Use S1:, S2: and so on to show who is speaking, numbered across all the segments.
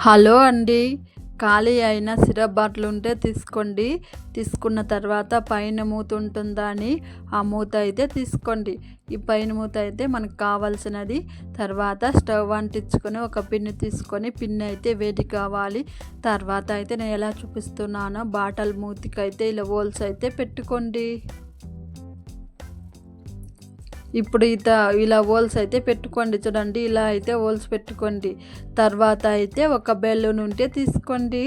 S1: Hello అండి. ఖాళీ అయిన సిరప్ బాటిల్ ఉంటే తీసుకోండి. తీసుకున్న తర్వాత పైన మూత ఉంటుందా అని ఆ మూత అయితే తీసుకోండి. ఈ పైన మూత అయితే మనకు కావాల్సినది. తర్వాత స్టవ్ అంటించుకొని ఒక పిన్ను తీసుకొని పిన్ అయితే వేడి కావాలి. తర్వాత అయితే నేను ఎలా చూపిస్తున్నానో బాటల్ మూతికి అయితే ఇలా హోల్స్ అయితే పెట్టుకోండి. ఇప్పుడు ఇత ఇలా హోల్స్ అయితే పెట్టుకోండి చూడండి ఇలా అయితే హోల్స్ పెట్టుకోండి. తర్వాత అయితే ఒక బెలూన్ ఉంటే తీసుకోండి.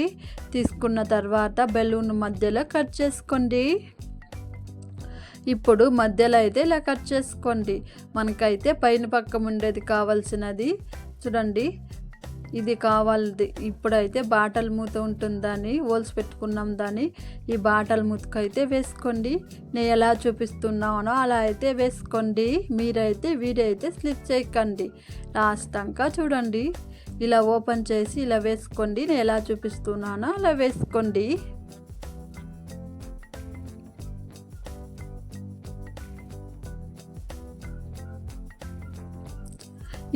S1: తీసుకున్న తర్వాత బెలూన్ మధ్యలో కట్ చేసుకోండి. ఇప్పుడు మధ్యలో అయితే ఇలా కట్ చేసుకోండి. మనకైతే పైన పక్క ఉండేది కావాల్సినది. చూడండి ఇది కావాలి ఇప్పుడైతే బాటల్ మూత ఉంటుందని హోల్స్ పెట్టుకున్నాం దాన్ని. ఈ బాటల్ మూతకైతే వేసుకోండి. నేను ఎలా చూపిస్తున్నానో అలా అయితే వేసుకోండి. మీరైతే వీడియో అయితే స్లిప్ చేయకండి. లాస్ట్ అంకా చూడండి. ఇలా ఓపెన్ చేసి ఇలా వేసుకోండి. నేను ఎలా చూపిస్తున్నానో అలా వేసుకోండి.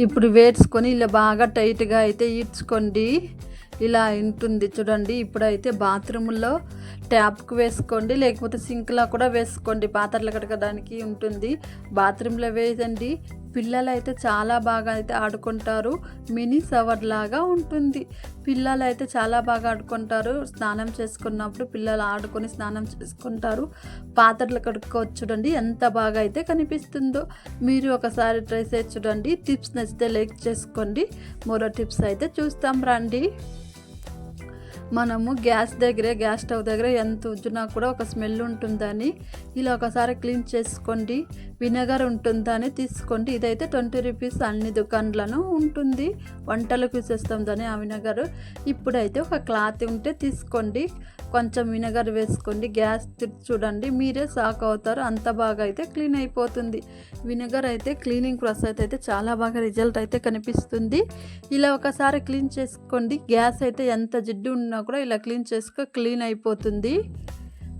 S1: ఇప్పుడు వేసుకొని ఇలా బాగా టైట్గా అయితే ఈడ్చుకోండి. ఇలా ఉంటుంది చూడండి. ఇప్పుడైతే బాత్రూంలో ట్యాప్కి వేసుకోండి. లేకపోతే సింక్లో కూడా వేసుకోండి. పాత్రలు కడగడానికి ఉంటుంది. బాత్రూంలో వేయండి. పిల్లలు అయితే చాలా బాగా అయితే ఆడుకుంటారు. మినీ సవర్ లాగా ఉంటుంది. పిల్లలు అయితే చాలా బాగా ఆడుకుంటారు. స్నానం చేసుకున్నప్పుడు పిల్లలు ఆడుకొని స్నానం చేసుకుంటారు. పాత్రలు కడుక్కోవచ్చు చూడండి ఎంత బాగా అయితే కనిపిస్తుందో. మీరు ఒకసారి ట్రై చేసి చూడండి. టిప్స్ నచ్చితే లైక్ చేసుకోండి. మరో టిప్స్ అయితే చూస్తాం రండి. మనము గ్యాస్ దగ్గరే గ్యాస్ స్టవ్ దగ్గర ఎంత ఉంచినా కూడా ఒక స్మెల్ ఉంటుందని ఇలా ఒకసారి క్లీన్ చేసుకోండి. వినగర్ ఉంటుందని తీసుకోండి. ఇదైతే ట్వంటీ రూపీస్ అన్ని దుకాణాలను ఉంటుంది. వంటలకు ఇచ్చేస్తాం దాని ఆ వినగర్. ఇప్పుడైతే ఒక క్లాత్ ఉంటే తీసుకోండి. కొంచెం వినగర్ వేసుకోండి. గ్యాస్ చూడండి. మీరే సాక్ అవుతారు. అంత బాగా అయితే క్లీన్ అయిపోతుంది. వినగర్ అయితే క్లీనింగ్ ప్రాసెస్ అయితే చాలా బాగా రిజల్ట్ అయితే కనిపిస్తుంది. ఇలా ఒకసారి క్లీన్ చేసుకోండి. గ్యాస్ అయితే ఎంత జిడ్డు ఉన్నా కూడా ఇలా క్లీన్ చేసుకో క్లీన్ అయిపోతుంది.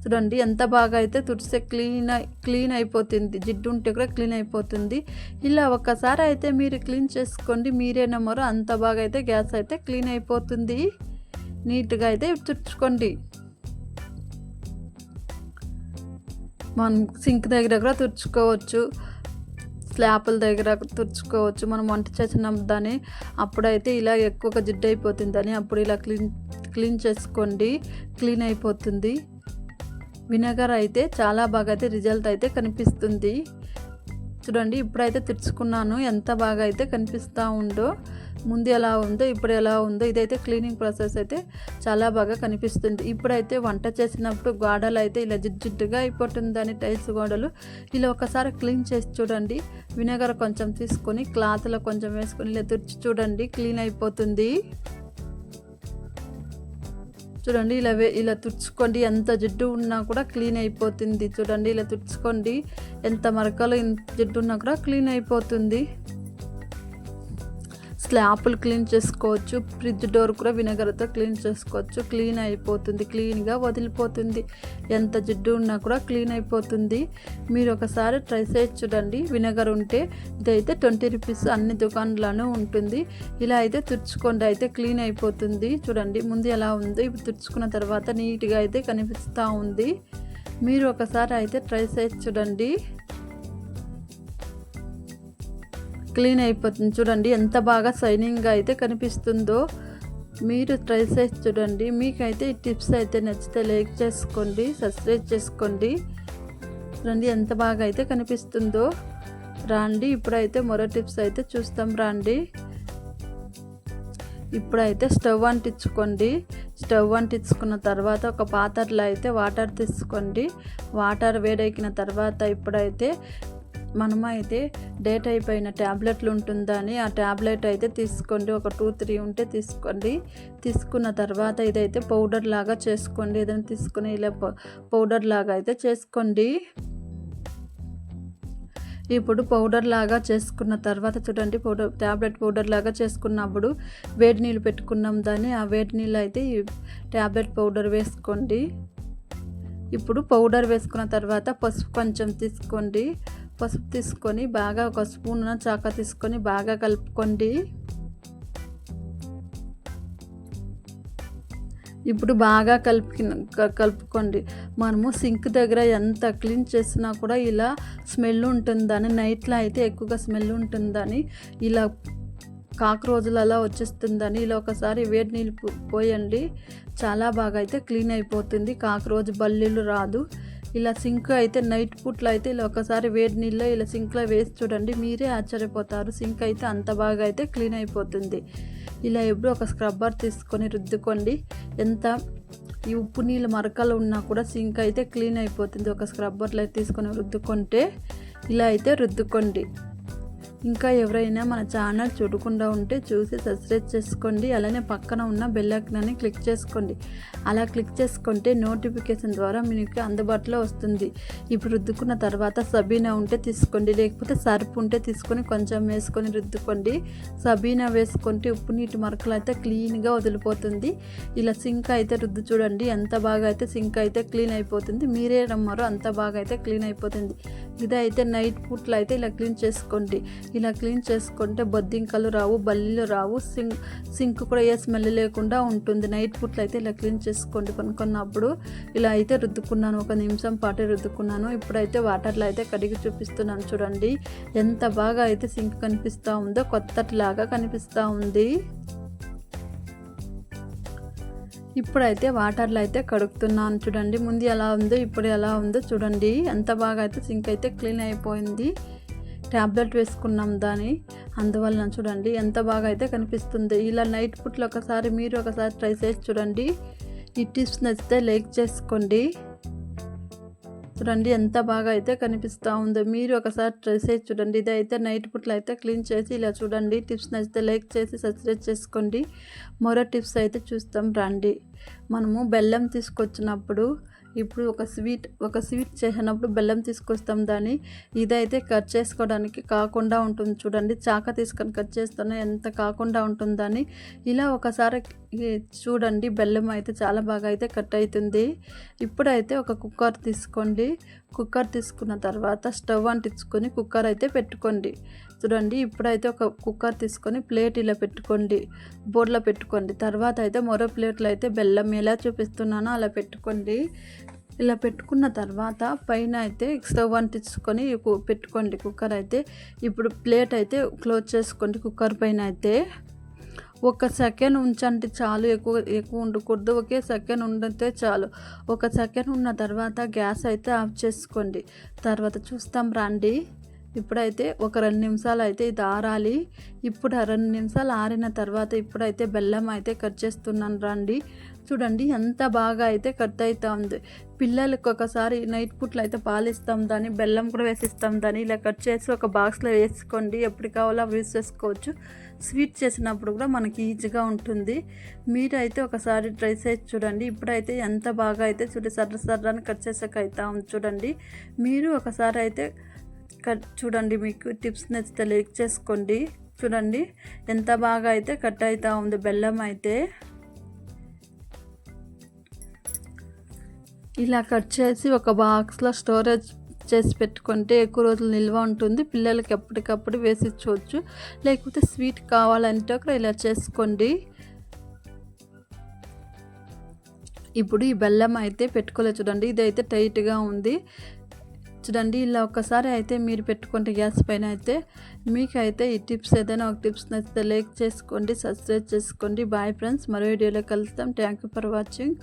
S1: చూడండి ఎంత బాగా అయితే తుడిస్తే క్లీన్ క్లీన్ అయిపోతుంది. జిడ్డు ఉంటే కూడా క్లీన్ అయిపోతుంది. ఇలా ఒక్కసారి అయితే మీరు క్లీన్ చేసుకోండి. మీరే నమ్మరు అంత బాగా అయితే గ్యాస్ అయితే క్లీన్ అయిపోతుంది. నీట్గా అయితే తుడుచుకోండి. మనం సింక్ దగ్గర కూడా తుడుచుకోవచ్చు. స్లాపుల దగ్గర తుడుచుకోవచ్చు. మనం వంట చేసిన దాన్ని అప్పుడైతే ఇలా ఎక్కువగా జిడ్డు అయిపోతుందని అప్పుడు ఇలా క్లీన్ క్లీన్ చేసుకోండి. క్లీన్ అయిపోతుంది. వినగర్ అయితే చాలా బాగా అయితే రిజల్ట్ అయితే కనిపిస్తుంది. చూడండి ఇప్పుడైతే తెచ్చుకున్నాను. ఎంత బాగా అయితే కనిపిస్తూ ఉందో ముందు ఎలా ఉందో ఇప్పుడు ఎలా ఉందో ఇదైతే క్లీనింగ్ ప్రాసెస్ అయితే చాలా బాగా కనిపిస్తుంది. ఇప్పుడైతే వంట చేసినప్పుడు గోడలు అయితే ఇలా జిడ్జిడ్డుగా అయిపోతుందని టైల్స్ గోడలు ఇలా ఒకసారి క్లీన్ చేసి చూడండి. వినగర్ కొంచెం తీసుకొని క్లాత్లో కొంచెం వేసుకొని ఇలా తుడిచి చూడండి. క్లీన్ అయిపోతుంది. చూడండి ఇలా ఇలా తుడుచుకోండి. ఎంత జిడ్డు ఉన్నా కూడా క్లీన్ అయిపోతుంది. చూడండి ఇలా తుడుచుకోండి. ఎంత మరకలు జిడ్డు ఉన్నా కూడా క్లీన్ అయిపోతుంది. స్లాపులు క్లీన్ చేసుకోవచ్చు ఫ్రిడ్జ్ డోర్ కూడా వినగర్తో క్లీన్ చేసుకోవచ్చు. క్లీన్ అయిపోతుంది క్లీన్గా వదిలిపోతుంది. ఎంత జిడ్డు ఉన్నా కూడా క్లీన్ అయిపోతుంది. మీరు ఒకసారి ట్రై చేసి చూడండి. వినగర్ ఉంటే ఇదైతే ట్వంటీ రూపీస్ అన్ని దుకాణాలను ఉంటుంది. ఇలా అయితే తుడుచుకోండి అయితే క్లీన్ అయిపోతుంది. చూడండి ముందు ఎలా ఉంది ఇప్పుడు తుడుచుకున్న తర్వాత నీట్గా అయితే కనిపిస్తూ ఉంది. మీరు ఒకసారి అయితే ట్రై చేసి చూడండి. క్లీన్ అయిపోతుంది. చూడండి ఎంత బాగా షైనింగ్గా అయితే కనిపిస్తుందో. మీరు ట్రై చేసి చూడండి. మీకైతే ఈ టిప్స్ అయితే నచ్చితే లైక్ చేసుకోండి సబ్స్క్రైబ్ చేసుకోండి. చూడండి ఎంత బాగా అయితే కనిపిస్తుందో. రాండి ఇప్పుడైతే మరో టిప్స్ అయితే చూస్తాం రాండి. ఇప్పుడైతే స్టవ్ అంటించుకోండి. స్టవ్ అంటించుకున్న తర్వాత ఒక పాత్రలో అయితే వాటర్ తీసుకోండి. వాటర్ వేడెక్కిన తర్వాత ఇప్పుడైతే మనమైతే డేట్ అయిపోయిన ట్యాబ్లెట్లు ఉంటుందని ఆ ట్యాబ్లెట్ అయితే తీసుకోండి. ఒక టూ త్రీ ఉంటే తీసుకోండి. తీసుకున్న తర్వాత ఇదైతే పౌడర్ లాగా చేసుకోండి. ఏదైనా తీసుకుని ఇలా పౌడర్ లాగా అయితే చేసుకోండి. ఇప్పుడు పౌడర్ లాగా చేసుకున్న తర్వాత చూడండి పౌడర్ ట్యాబ్లెట్ పౌడర్ లాగా చేసుకున్నప్పుడు వేడి నీళ్ళు పెట్టుకున్నాం దాన్ని. ఆ వేడి నీళ్ళు అయితే ఈ ట్యాబ్లెట్ పౌడర్ వేసుకోండి. ఇప్పుడు పౌడర్ వేసుకున్న తర్వాత పసుపు కొంచెం తీసుకోండి. పసుపు తీసుకొని బాగా ఒక స్పూన్ చాక తీసుకొని బాగా కలుపుకోండి. ఇప్పుడు బాగా కలిపి క- కలుపుకోండి. మనము సింక్ దగ్గర ఎంత క్లీన్ చేసినా కూడా ఇలా స్మెల్ ఉంటుందని నైట్లో అయితే ఎక్కువగా స్మెల్ ఉంటుందని ఇలా కాక్రోజులు వచ్చేస్తుందని ఇలా ఒకసారి వేడి నీళ్ళు పో- పోయండి. చాలా బాగా అయితే క్లీన్ అయిపోతుంది. కాక్రోజు బల్లీలు రాదు. ఇలా సింక్ అయితే నైట్ పూట్లో అయితే ఇలా ఒకసారి వేడి నీళ్ళలో ఇలా సింక్లో వేసి చూడండి మీరే ఆశ్చర్యపోతారు. సింక్ అయితే అంత బాగా అయితే క్లీన్ అయిపోతుంది. ఇలా ఎప్పుడు ఒక స్క్రబ్బర్ తీసుకొని రుద్దుకోండి. ఎంత ఈ ఉప్పు నీళ్ళు మరకలు ఉన్నా కూడా సింక్ అయితే క్లీన్ అయిపోతుంది. ఒక స్క్రబ్బర్లో తీసుకొని రుద్దుకుంటే ఇలా అయితే రుద్దుకోండి. ఇంకా ఎవరైనా మన ఛానల్ చూడకుండా ఉంటే చూసి సబ్స్క్రైబ్ చేసుకోండి. అలానే పక్కన ఉన్న బెల్ ఐకాన్ని క్లిక్ చేసుకోండి. అలా క్లిక్ చేసుకుంటే నోటిఫికేషన్ ద్వారా మీకు అందుబాటులో వస్తుంది. ఇప్పుడు రుద్దుకున్న తర్వాత సబీనా ఉంటే తీసుకోండి. లేకపోతే సర్ఫ్ ఉంటే తీసుకొని కొంచెం వేసుకొని రుద్దుకోండి. సబీనా వేసుకుంటే ఉప్పు నీటి మరకలు అయితే క్లీన్గా వదిలిపోతుంది. ఇలా సింక్ అయితే రుద్దు చూడండి. ఎంత బాగా అయితే సింక్ అయితే క్లీన్ అయిపోతుంది. మీరే నమ్మరు అంత బాగా అయితే క్లీన్ అయిపోతుంది. ఇదైతే నైట్ పూట్లు అయితే ఇలా క్లీన్ చేసుకోండి. ఇలా క్లీన్ చేసుకుంటే బొద్దింకలు రావు బల్లీలు రావు సింక్ సింక్ కూడా ఏ స్మెల్ లేకుండా ఉంటుంది. నైట్ పూట్లు అయితే ఇలా క్లీన్ చేసుకోండి కొనుక్కున్నప్పుడు. ఇలా అయితే రుద్దుకున్నాను ఒక నిమిషం పాటు రుద్దుకున్నాను. ఇప్పుడైతే వాటర్లో అయితే కడిగి చూపిస్తున్నాను చూడండి. ఎంత బాగా అయితే సింక్ కనిపిస్తూ ఉందో కొత్తటిలాగా కనిపిస్తూ ఉంది. ఇప్పుడైతే వాటర్లో అయితే కడుగుతున్నాను చూడండి. ముందు ఎలా ఉందో ఇప్పుడు ఎలా ఉందో చూడండి. ఎంత బాగా అయితే సింక్ అయితే క్లీన్ అయిపోయింది. ట్యాబ్లెట్ వేసుకున్నాం దాని. అందువలన చూడండి ఎంత బాగా అయితే కనిపిస్తుంది. ఇలా నైట్ పుట్లు ఒకసారి మీరు ఒకసారి ట్రై చేసి చూడండి. ఈ టిప్స్ నచ్చితే లైక్ చేసుకోండి. చూడండి ఎంత బాగా అయితే కనిపిస్తూ ఉందో. మీరు ఒకసారి ట్రై చేసి చూడండి. ఇదైతే నైట్ పుట్లు అయితే క్లీన్ చేసి ఇలా చూడండి. టిప్స్ నచ్చితే లైక్ చేసి సబ్స్క్రైబ్ చేసుకోండి. మరో టిప్స్ అయితే చూస్తాం. రండి. మనము బెల్లం తీసుకొచ్చినప్పుడు ఇప్పుడు ఒక స్వీట్ ఒక స్వీట్ చేసినప్పుడు బెల్లం తీసుకొస్తాం దాన్ని. ఇదైతే కట్ చేసుకోవడానికి కాకుండా ఉంటుంది. చూడండి చాక తీసుకొని కట్ చేస్తాను ఎంత కాకుండా ఉంటుందని ఇలా ఒకసారి చూడండి బెల్లం అయితే చాలా బాగా అయితే కట్ అవుతుంది ఇప్పుడైతే ఒక కుక్కర్ తీసుకోండి. కుక్కర్ తీసుకున్న తర్వాత స్టవ్ అంటించుకొని కుక్కర్ అయితే పెట్టుకోండి. చూడండి ఇప్పుడైతే ఒక కుక్కర్ తీసుకొని ప్లేట్ ఇలా పెట్టుకోండి. బోర్డులో పెట్టుకోండి. తర్వాత అయితే మరో ప్లేట్లో అయితే బెల్లం ఎలా చూపిస్తున్నానో అలా పెట్టుకోండి. ఇలా పెట్టుకున్న తర్వాత పైన అయితే స్టవ్ అంటించుకొని కు- పెట్టుకోండి కుక్కర్ అయితే. ఇప్పుడు ప్లేట్ అయితే క్లోజ్ చేసుకోండి కుక్కర్ పైన అయితే. ఒక సెకండ్ ఉంచండి చాలు ఎక్కువ ఎక్కువ ఉండకూడదు. ఒకే సెకండ్ ఉండితే చాలు. ఒక సెకండ్ ఉన్న తర్వాత గ్యాస్ అయితే ఆఫ్ చేసుకోండి. తర్వాత చూస్తాం రండి. ఇప్పుడైతే ఒక రెండు నిమిషాలు అయితే ఇది ఆరాలి. ఇప్పుడు ఆ రెండు నిమిషాలు ఆరిన తర్వాత ఇప్పుడైతే బెల్లం అయితే కట్ చేస్తున్నాను రండి. చూడండి ఎంత బాగా అయితే కట్ అవుతా ఉంది. పిల్లలకి ఒకసారి నైట్ పూట్లో అయితే పాలిస్తాం దాన్ని బెల్లం కూడా వేసిస్తాం దాన్ని ఇలా కట్ చేసి ఒక బాక్స్లో వేసుకోండి. ఎప్పుడు కావాలో యూజ్ చేసుకోవచ్చు. స్వీట్ చేసినప్పుడు కూడా మనకి ఈజీగా ఉంటుంది. మీరైతే ఒకసారి ట్రై చేసి చూడండి. ఇప్పుడైతే ఎంత బాగా అయితే చూడండి సర్ర సర్రాన్ని కట్ చేసాక అవుతా ఉంది చూడండి. మీరు ఒకసారి అయితే కట్ చూడండి మీకు టిప్స్ నచ్చితే లైక్ చేసుకోండి. చూడండి ఎంత బాగా అయితే కట్ అవుతూ ఉంది బెల్లం అయితే. ఇలా కట్ చేసి ఒక బాక్స్లో స్టోరేజ్ చేసి పెట్టుకుంటే ఎక్కువ రోజులు నిల్వ ఉంటుంది. పిల్లలకి ఎప్పటికప్పుడు వేసి ఇచ్చవచ్చు. లేకపోతే స్వీట్ కావాలంటే ఒక ఇలా చేసుకోండి. ఇప్పుడు ఈ బెల్లం అయితే పెట్టుకోలేదు చూడండి ఇదైతే టైట్గా ఉంది. చూడండి ఇలా ఒక్కసారి అయితే మీరు పెట్టుకుంటే గ్యాస్ పైన అయితే మీకైతే ఈ టిప్స్ ఏదైనా ఒక టిప్స్ నచ్చితే లైక్ చేసుకోండి సబ్స్క్రైబ్ చేసుకోండి. బాయ్ ఫ్రెండ్స్ మరో వీడియోలో కలుస్తాం థ్యాంక్ యూ ఫర్ వాచింగ్.